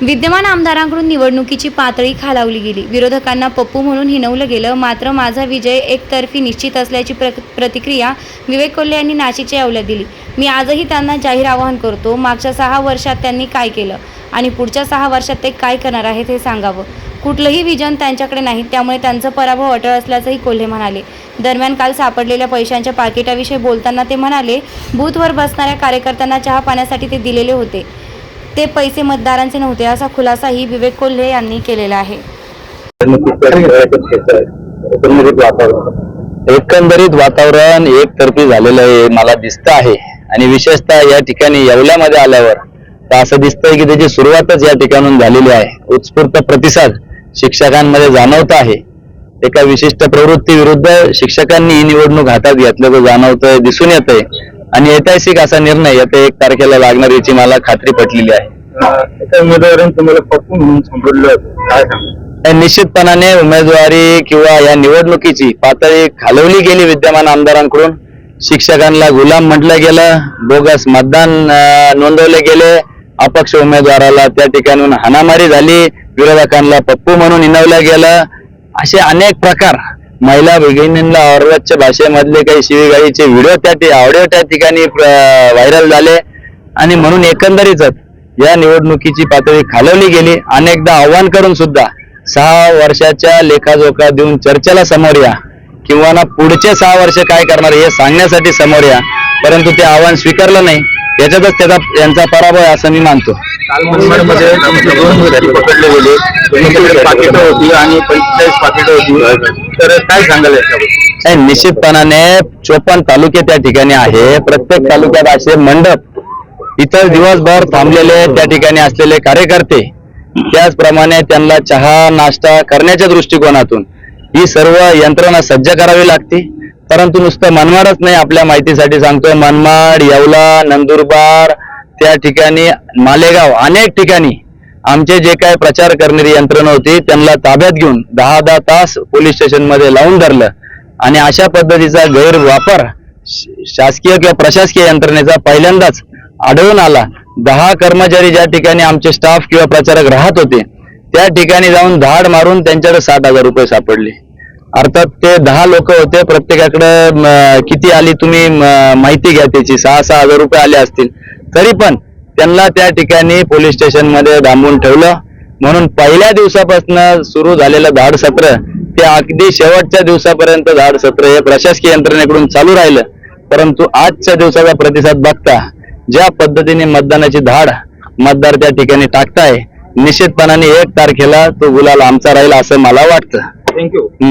विद्यमान आमदारांकडून निवडणुकीची पातळी खालावली गेली. विरोधकांना पप्पू म्हणून हिनवलं गेलं. मात्र माझा विजय एकतर्फी निश्चित असल्याची प्र प्रतिक्रिया विवेक कोल्हे यांनी नाशिकच्या येवल्यात दिली. मी आजही त्यांना जाहीर आवाहन करतो मागच्या सहा वर्षात त्यांनी काय केलं आणि पुढच्या सहा वर्षात ते काय करणार आहेत हे सांगावं. कुठलंही विजन त्यांच्याकडे नाही त्यामुळे त्यांचं पराभव अटळ असल्याचंही कोल्हे म्हणाले. दरम्यान काल सापडलेल्या पैशांच्या पाकिटाविषयी बोलताना ते म्हणाले बूथवर बसणाऱ्या कार्यकर्त्यांना चहा पाण्यासाठी ते दिलेले होते. ते पैसे मतदारांचे नव्हते असा खुलासाही विवेक कोल्हे यांनी केलेला आहे. एकंदरीत वातावरण एकतर्फी झालेलं आहे मला दिसतं आहे. आणि विशेषतः या ठिकाणी येवल्यामध्ये आल्यावर तर असं दिसतंय की त्याची सुरुवातच या ठिकाणून झालेली आहे. उत्स्फूर्त प्रतिसाद शिक्षकांमध्ये जाणवत आहे. एका विशिष्ट प्रवृत्ती विरुद्ध शिक्षकांनी ही निवडणूक हातात घेतल्याचं जाणवतंय दिसून येतंय. आणि ऐतिहासिक असा निर्णय येत्या एक तारखेला लागणार याची मला खात्री पटलेली आहे. उमेदवाराने तुम्हाला म्हणून संबोधलं काय निश्चितपणाने उमेदवारी किंवा या निवडणुकीची पातळी खालवली गेली विद्यमान आमदारांकडून. शिक्षकांना गुलाम म्हटलं गेलं बोगस मतदान नोंदवले गेले. अपक्ष उमेदवाराला त्या ठिकाणून हाणामारी झाली. विरोधकांना पप्पू म्हणून हिनवलं गेलं. असे अनेक प्रकार महिला भगिनींना औरंगाबादच्या भाषेमधले काही शिवीगाळीचे व्हिडिओ त्या ऑडिओ त्या ठिकाणी व्हायरल झाले. आणि म्हणून एकंदरीतच या निवडणुकीची पातळी खालवली गेली. अनेकदा आव्हान करून सुद्धा सहा वर्षाच्या लेखाजोखा देऊन चर्चेला समोर या. किंवा ना पुढचे सहा वर्ष काय करणार हे सांगण्यासाठी समोर या. परंतु ते आव्हान स्वीकारलं नाही. याच्यातच त्याचा यांचा पराभव असं मी मानतो. पकडले गेले. पाकिटं होती आणि पंचेचाळीस पाकिटं होती. तर काय सांगाल याच्याबद्दल? नाही, निश्चितपणाने चोपन्न तालुके त्या ठिकाणी आहे. प्रत्येक तालुक्यात असे मंडप इतर दिवसभर थांबलेले त्या ठिकाणी असलेले कार्यकर्ते त्याचप्रमाणे त्यांना चहा नाश्ता करण्याच्या दृष्टिकोनातून ही सर्व यंत्रणा सज्ज करावी लागते. परंतु नुसतं मनमाडच नाही आपल्या माहितीसाठी सांगतोय मनमाड येवला नंदुरबार त्या ठिकाणी मालेगाव अनेक ठिकाणी आमचे जे काय प्रचार करणारी यंत्रणा होती त्यांना ताब्यात घेऊन दहा दहा तास पोलीस स्टेशनमध्ये लावून धरलं. आणि अशा पद्धतीचा गैरवापर शासकीय किंवा प्रशासकीय यंत्रणेचा पहिल्यांदाच आढळून आला. दहा कर्मचारी ज्या ठिकाणी आमचे स्टाफ किंवा प्रचारक राहत होते त्या ठिकाणी जाऊन धाड मारून त्यांच्याकडे सात हजार रुपये सापडले. अर्थात ते दहा लोक होते प्रत्येकाकडे किती आली तुम्ही माहिती घ्या त्याची. सहा सहा हजार रुपये आले असतील. तरी पण त्यांना त्या ठिकाणी पोलीस स्टेशनमध्ये डांबून ठेवलं. म्हणून पहिल्या दिवसापासून सुरू झालेलं धाड सत्र ते अगदी शेवटच्या दिवसापर्यंत धाड सत्र हे प्रशासकीय यंत्रणेकडून चालू राहिलं. परंतु आजच्या दिवसाचा प्रतिसाद बघता ज्या पद्धतीने मतदानाची धाड मतदार त्या ठिकाणी टाकताय निश्चितपणाने एक तारखेला तो गुलाल आमचा राहील असं मला वाटतं. थँक्यू